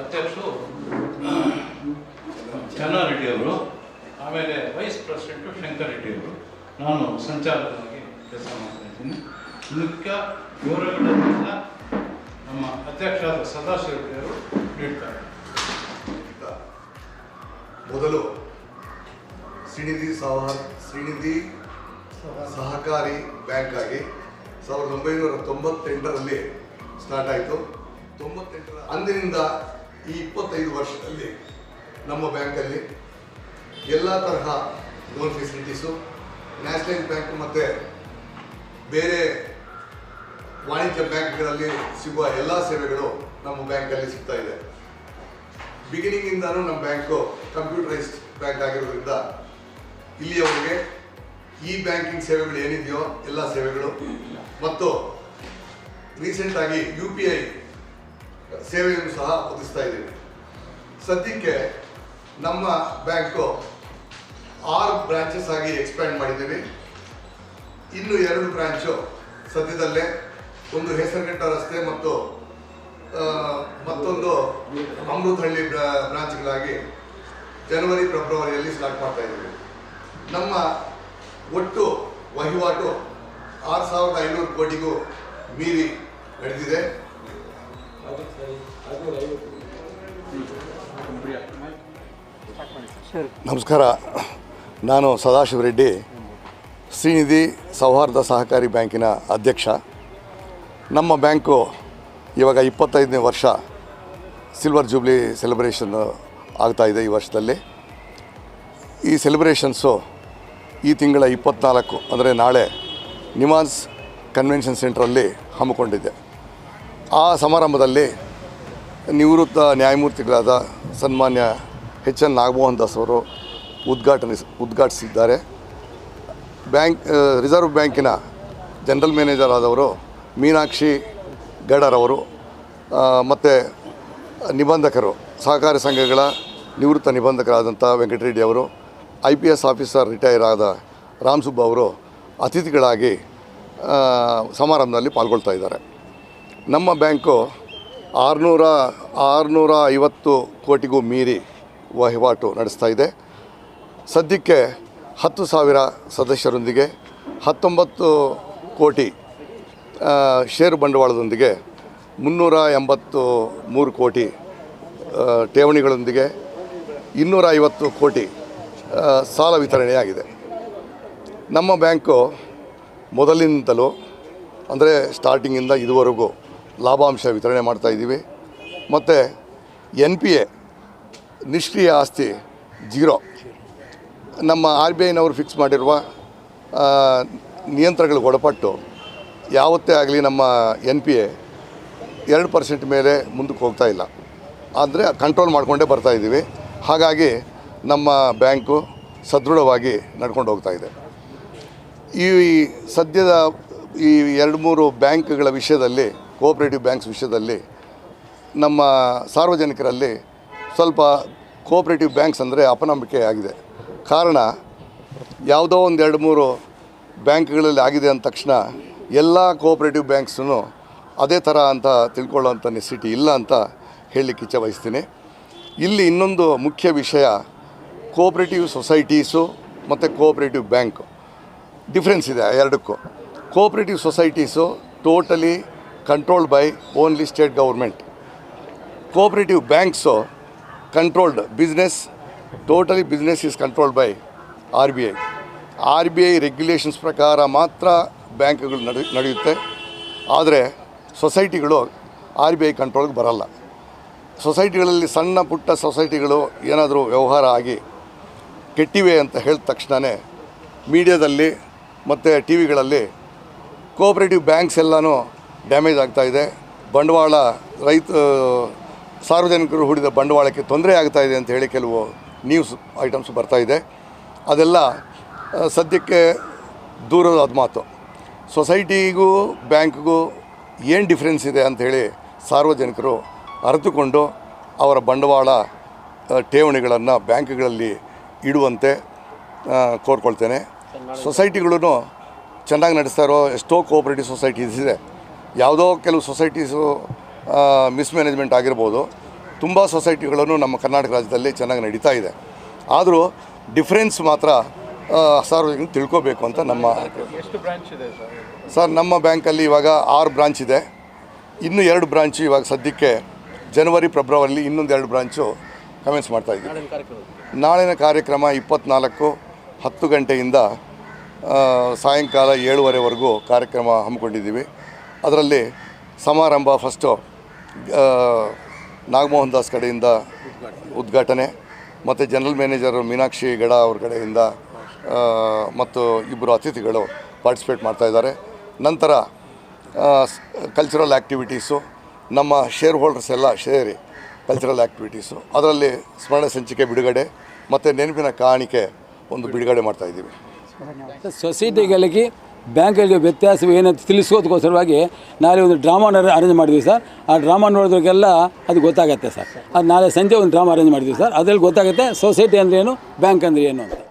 ಅಧ್ಯಕ್ಷರು ಚನ್ನಾರ್ ಅವರು ಆಮೇಲೆ ವೈಸ್ ಪ್ರೆಸಿಡೆಂಟು ಶಂಕರ್ ರೆಡ್ಡಿ ಅವರು. ನಾನು ಸಂಚಾಲಕನಾಗಿ ಕೆಲಸ ಮಾಡ್ತಾ ಇದ್ದೀನಿ. ಮುಖ್ಯ ವಿವರಗಳನ್ನೆಲ್ಲ ನಮ್ಮ ಅಧ್ಯಕ್ಷರಾದ ಸದಾಶಿವ ರೆಡ್ಡಿ ಅವರು ನೀಡ್ತಾರೆ. ಮೊದಲು ಶ್ರೀನಿಧಿ ಸಹಕಾರ ಶ್ರೀನಿಧಿ ಸಹಕಾರಿ ಬ್ಯಾಂಕ್ ಆಗಿ ಸಾವಿರದ ಒಂಬೈನೂರ ತೊಂಬತ್ತೆಂಟರಲ್ಲಿ ಸ್ಟಾರ್ಟ್ ಆಯಿತು. ತೊಂಬತ್ತೆಂಟರ ಅಂದಿನಿಂದ ಈ ಇಪ್ಪತ್ತೈದು ವರ್ಷದಲ್ಲಿ ನಮ್ಮ ಬ್ಯಾಂಕಲ್ಲಿ ಎಲ್ಲ ತರಹ ಲೋನ್ ಫೆಸಿಲಿಟೀಸು ನ್ಯಾಷನಲೈಸ್ ಬ್ಯಾಂಕ್ ಮತ್ತು ಬೇರೆ ವಾಣಿಜ್ಯ ಬ್ಯಾಂಕ್ಗಳಲ್ಲಿ ಸಿಗುವ ಎಲ್ಲ ಸೇವೆಗಳು ನಮ್ಮ ಬ್ಯಾಂಕಲ್ಲಿ ಸಿಗ್ತಾ ಇದೆ. ಬಿಗಿನಿಂಗಿಂದನೂ ನಮ್ಮ ಬ್ಯಾಂಕು ಕಂಪ್ಯೂಟರೈಸ್ಡ್ ಬ್ಯಾಂಕ್ ಆಗಿರೋದ್ರಿಂದ ಇಲ್ಲಿಯವರೆಗೆ ಈ ಬ್ಯಾಂಕಿಂಗ್ ಸೇವೆಗಳು ಏನಿದೆಯೋ ಎಲ್ಲ ಸೇವೆಗಳು ಮತ್ತು ರೀಸೆಂಟಾಗಿ ಯು ಪಿ ಐ ಸೇವೆಯನ್ನು ಸಹ ಒದಗಿಸ್ತಾ ಇದ್ದೀವಿ. ಸದ್ಯಕ್ಕೆ ನಮ್ಮ ಬ್ಯಾಂಕು ಆರು ಬ್ರಾಂಚಸ್ ಆಗಿ ಎಕ್ಸ್ಪ್ಯಾಂಡ್ ಮಾಡಿದ್ದೀವಿ. ಇನ್ನು ಎರಡು ಬ್ರಾಂಚು ಸದ್ಯದಲ್ಲೇ. ಒಂದು ಹೆಸರುಗಟ್ಟ ರಸ್ತೆ ಮತ್ತು ಮತ್ತೊಂದು ಅಮೃತಹಳ್ಳಿ ಬ್ರಾ- ಬ್ರಾಂಚ್ಗಳಾಗಿ ಜನವರಿ, ಫೆಬ್ರವರಿಯಲ್ಲಿ ಸ್ಟಾರ್ಟ್ ಮಾಡ್ತಾ ಇದ್ದೀವಿ. ನಮ್ಮ ಒಟ್ಟು ವಹಿವಾಟು ಆರು ಸಾವಿರದ ಐನೂರು ಕೋಟಿಗೂ ಮೀರಿ ನಡೆದಿದೆ. ನಮಸ್ಕಾರ. ನಾನು ಸದಾಶಿವ ರೆಡ್ಡಿ, ಶ್ರೀನಿಧಿ ಸೌಹಾರ್ದ ಸಹಕಾರಿ ಬ್ಯಾಂಕಿನ ಅಧ್ಯಕ್ಷ. ನಮ್ಮ ಬ್ಯಾಂಕು ಇವಾಗ ಇಪ್ಪತ್ತೈದನೇ ವರ್ಷ ಸಿಲ್ವರ್ ಜೂಬ್ಲಿ ಸೆಲೆಬ್ರೇಷನ್ ಆಗ್ತಾ ಇದೆ ಈ ವರ್ಷದಲ್ಲಿ. ಈ ಸೆಲೆಬ್ರೇಷನ್ಸು ಈ ತಿಂಗಳ ಇಪ್ಪತ್ನಾಲ್ಕು, ಅಂದರೆ ನಾಳೆ ನಿಮಾನ್ಸ್ ಕನ್ವೆನ್ಷನ್ ಸೆಂಟ್ರಲ್ಲಿ ಹಮ್ಮಿಕೊಂಡಿದೆ ಆ ಸಮಾರಂಭದಲ್ಲಿ ನಿವೃತ್ತ ನ್ಯಾಯಮೂರ್ತಿಗಳಾದ ಸನ್ಮಾನ್ಯ ಎಚ್ ಎನ್ ನಾಗಮೋಹನ್ ದಾಸ್ ಅವರು ಉದ್ಘಾಟನೆ ಉದ್ಘಾಟಿಸಿದ್ದಾರೆ. ಬ್ಯಾಂಕ್ ರಿಸರ್ವ್ ಬ್ಯಾಂಕಿನ ಜನರಲ್ ಮ್ಯಾನೇಜರ್ ಆದವರು ಮೀನಾಕ್ಷಿ ಗಡರವರು ಮತ್ತು ನಿಬಂಧಕರು, ಸಹಕಾರಿ ಸಂಘಗಳ ನಿವೃತ್ತ ನಿಬಂಧಕರಾದಂಥ ವೆಂಕಟರೆಡ್ಡಿ ಅವರು, I P S officer retire ಆದ ರಾಮಸುಬ್ಬ ಅವರು ಅತಿಥಿಗಳಾಗಿ ಸಮಾರಂಭದಲ್ಲಿ ಪಾಲ್ಗೊಳ್ತಾ ಇದ್ದಾರೆ. ನಮ್ಮ ಬ್ಯಾಂಕು ಆರುನೂರ ಆರುನೂರ ಐವತ್ತು ಕೋಟಿಗೂ ಮೀರಿ ವಹಿವಾಟು ನಡೆಸ್ತಾ ಇದೆ. ಸದ್ಯಕ್ಕೆ ಹತ್ತು ಸಾವಿರ ಸದಸ್ಯರೊಂದಿಗೆ ಹತ್ತೊಂಬತ್ತು ಕೋಟಿ ಷೇರು ಬಂಡವಾಳದೊಂದಿಗೆ ಮುನ್ನೂರ ಎಂಬತ್ತು ಮೂರು ಕೋಟಿ ಠೇವಣಿಗಳೊಂದಿಗೆ ಇನ್ನೂರ ಐವತ್ತು ಕೋಟಿ ಸಾಲ ವಿತರಣೆಯಾಗಿದೆ. ನಮ್ಮ ಬ್ಯಾಂಕು ಮೊದಲಿನಿಂದಲೂ, ಅಂದರೆ ಸ್ಟಾರ್ಟಿಂಗಿಂದ ಇದುವರೆಗೂ ಲಾಭಾಂಶ ವಿತರಣೆ ಮಾಡ್ತಾ ಇದ್ದೀವಿ. ಮತ್ತು ಎನ್ ಪಿ ಎ ನಿಷ್ಕ್ರಿಯ ಆಸ್ತಿ ಜೀರೋ. ನಮ್ಮ ಆರ್ ಬಿ ಐನವರು ಫಿಕ್ಸ್ ಮಾಡಿರುವ ನಿಯಂತ್ರಣಗಳಿಗೆ ಒಳಪಟ್ಟು ಯಾವತ್ತೇ ಆಗಲಿ ನಮ್ಮ ಎನ್ ಪಿ ಎ ಎರಡು ಪರ್ಸೆಂಟ್ ಮೇಲೆ ಮುಂದಕ್ಕೆ ಹೋಗ್ತಾ ಇಲ್ಲ. ಆದರೆ ಕಂಟ್ರೋಲ್ ಮಾಡಿಕೊಂಡೇ ಬರ್ತಾ ಇದ್ದೀವಿ. ಹಾಗಾಗಿ ನಮ್ಮ ಬ್ಯಾಂಕು ಸದೃಢವಾಗಿ ನಡ್ಕೊಂಡು ಹೋಗ್ತಾ ಇದೆ. ಈ ಸದ್ಯದ ಈ ಎರಡು ಮೂರು ಬ್ಯಾಂಕ್ಗಳ ವಿಷಯದಲ್ಲಿ ಕೋಆಪ್ರೇಟಿವ್ ಬ್ಯಾಂಕ್ಸ್ ವಿಷಯದಲ್ಲಿ ನಮ್ಮ ಸಾರ್ವಜನಿಕರಲ್ಲಿ ಸ್ವಲ್ಪ ಕೋಆಪರೇಟಿವ್ ಬ್ಯಾಂಕ್ಸ್ ಅಂದರೆ ಅಪನಂಬಿಕೆ ಆಗಿದೆ. ಕಾರಣ, ಯಾವುದೋ ಒಂದು ಎರಡು ಮೂರು ಬ್ಯಾಂಕ್ಗಳಲ್ಲಿ ಆಗಿದೆ ಅಂದ ತಕ್ಷಣ ಎಲ್ಲ ಕೋಆಪ್ರೇಟಿವ್ ಬ್ಯಾಂಕ್ಸೂ ಅದೇ ಥರ ಅಂತ ತಿಳ್ಕೊಳ್ಳೋಂಥ ನೆಸಿಟಿ ಇಲ್ಲ ಅಂತ ಹೇಳಲಿಕ್ಕೆ ಇಚ್ಛೆ ವಹಿಸ್ತೀನಿ. ಇಲ್ಲಿ ಇನ್ನೊಂದು ಮುಖ್ಯ ವಿಷಯ ಕೋಆಪರೇಟಿವ್ ಸೊಸೈಟೀಸು ಮತ್ತು ಕೋಆಪರೇಟಿವ್ ಬ್ಯಾಂಕು ಡಿಫ್ರೆನ್ಸ್ ಇದೆ ಎರಡಕ್ಕೂ. Cooperative societies totally controlled by only state government cooperative banks controlled business totally business is controlled by R B I R B I regulations ಪ್ರಕಾರ ಮಾತ್ರ ಬ್ಯಾಂಕ್ಗಳು ನಡೆ, ನಡೆಯುತ್ತೆ. ಆದರೆ ಸೊಸೈಟಿಗಳು ಆರ್ ಬಿ ಐ ಕಂಟ್ರೋಲ್ಗೆ ಬರಲ್ಲ. ಸೊಸೈಟಿಗಳಲ್ಲಿ ಸಣ್ಣ ಪುಟ್ಟ ಸೊಸೈಟಿಗಳು ಏನಾದರೂ ವ್ಯವಹಾರ ಆಗಿ ಕೆಟ್ಟಿವೆ ಅಂತ ಹೇಳಿದ ತಕ್ಷಣವೇ ಮೀಡಿಯಾದಲ್ಲಿ ಮತ್ತು ಟಿ ವಿಗಳಲ್ಲಿ ಕೋಆಪ್ರೇಟಿವ್ ಬ್ಯಾಂಕ್ಸ್ ಎಲ್ಲನೂ ಡ್ಯಾಮೇಜ್ ಆಗ್ತಾ ಇದೆ. ಬಂಡವಾಳ ರೈತ ಸಾರ್ವಜನಿಕರು ಹೂಡಿದ ಬಂಡವಾಳಕ್ಕೆ ತೊಂದರೆ ಆಗ್ತಾ ಇದೆ ಅಂತ ಹೇಳಿ ಕೆಲವು ನ್ಯೂಸ್ ಐಟಮ್ಸ್ ಬರ್ತಾ ಇದೆ. ಅದೆಲ್ಲ ಸದ್ಯಕ್ಕೆ ದೂರದ ಮಾತು. ಸೊಸೈಟಿಗೂ ಬ್ಯಾಂಕ್ಗೂ ಏನು ಡಿಫ್ರೆನ್ಸ್ ಇದೆ ಅಂಥೇಳಿ ಸಾರ್ವಜನಿಕರು ಅರಿತುಕೊಂಡು ಅವರ ಬಂಡವಾಳ ಠೇವಣಿಗಳನ್ನು ಬ್ಯಾಂಕ್ಗಳಲ್ಲಿ ಇಡುವಂತೆ ಕೋರ್ಕೊಳ್ತೇನೆ. ಸೊಸೈಟಿಗಳೂ ಚೆನ್ನಾಗಿ ನಡೆಸ್ತಾ ಇರೋ ಎಷ್ಟೋ ಕೋಆಪ್ರೇಟಿವ್ ಸೊಸೈಟೀಸ್ ಇದೆ. ಯಾವುದೋ ಕೆಲವು ಸೊಸೈಟೀಸು ಮಿಸ್ಮ್ಯಾನೇಜ್ಮೆಂಟ್ ಆಗಿರ್ಬೋದು ತುಂಬ ಸೊಸೈಟಿಗಳನ್ನು ನಮ್ಮ ಕರ್ನಾಟಕ ರಾಜ್ಯದಲ್ಲಿ ಚೆನ್ನಾಗಿ ನಡೀತಾ ಇದೆ. ಆದರೂ ಡಿಫ್ರೆನ್ಸ್ ಮಾತ್ರ ಸಾರ್ವಜನಿಕ ಸಾರ್ವಜನಿಕರು ತಿಳ್ಕೋಬೇಕು ಅಂತ ನಮ್ಮ ಎಷ್ಟು ಬ್ರಾಂಚ್ ಇದೆ ಸರ್? ನಮ್ಮ ಬ್ಯಾಂಕಲ್ಲಿ ಇವಾಗ ಆರು ಬ್ರಾಂಚ್ ಇದೆ. ಇನ್ನೂ ಎರಡು ಬ್ರಾಂಚು ಇವಾಗ ಸದ್ಯಕ್ಕೆ ಜನವರಿ ಫೆಬ್ರವರಿಲಿ ಇನ್ನೊಂದು ಎರಡು ಬ್ರಾಂಚು ಕಮೆನ್ಸ್ ಮಾಡ್ತಾ ಇದ್ದೀವಿ. ನಾಳಿನ ಕಾರ್ಯಕ್ರಮ. ಇಪ್ಪತ್ನಾಲ್ಕು ಹತ್ತು ಗಂಟೆಯಿಂದ ಸಾಯಂಕಾಲ ಏಳುವರೆವರೆಗೂ ಕಾರ್ಯಕ್ರಮ ಹಮ್ಮಿಕೊಂಡಿದ್ದೀವಿ. ಅದರಲ್ಲಿ ಸಮಾರಂಭ ಫಸ್ಟು ನಾಗಮೋಹನ್ ದಾಸ್ ಕಡೆಯಿಂದ ಉದ್ಘಾಟನೆ, ಮತ್ತು ಜನರಲ್ ಮ್ಯಾನೇಜರ್ ಮೀನಾಕ್ಷಿ ಗಡ ಅವ್ರ ಕಡೆಯಿಂದ ಮತ್ತು ಇಬ್ಬರು ಅತಿಥಿಗಳು ಪಾರ್ಟಿಸಿಪೇಟ್ ಮಾಡ್ತಾ ಇದ್ದಾರೆ. ನಂತರ ಕಲ್ಚರಲ್ ಆ್ಯಕ್ಟಿವಿಟೀಸು ನಮ್ಮ ಶೇರ್ ಹೋಲ್ಡರ್ಸ್ ಎಲ್ಲ ಸೇರಿ ಕಲ್ಚರಲ್ ಆ್ಯಕ್ಟಿವಿಟೀಸು ಅದರಲ್ಲಿ ಸ್ಮರಣ ಸಂಚಿಕೆ ಬಿಡುಗಡೆ, ಮತ್ತು ನೆನಪಿನ ಕಾಣಿಕೆ ಒಂದು ಬಿಡುಗಡೆ ಮಾಡ್ತಾ ಇದ್ದೀವಿ. ಸೊಸೈಟಿಗಳಿಗೆ ಬ್ಯಾಂಕ್ಗಳಿಗೆ ವ್ಯತ್ಯಾಸ ಏನಂತ ತಿಳಿಸೋದಕ್ಕೋಸ್ಕರವಾಗಿ ನಾಳೆ ಒಂದು ಡ್ರಾಮಾನ ಅರೇಂಜ್ ಮಾಡಿದ್ವಿ ಸರ್. ಆ ಡ್ರಾಮಾ ನೋಡೋದಕ್ಕೆಲ್ಲ ಅದು ಗೊತ್ತಾಗತ್ತೆ ಸರ್. ಅದು ನಾಳೆ ಸಂಜೆ ಒಂದು ಡ್ರಾಮಾ ಅರೇಂಜ್ ಮಾಡಿದ್ವಿ ಸರ್. ಅದರಲ್ಲಿ ಗೊತ್ತಾಗುತ್ತೆ ಸೊಸೈಟಿ ಅಂದರೆ ಏನು, ಬ್ಯಾಂಕ್ ಅಂದರೆ ಏನು ಅಂತ.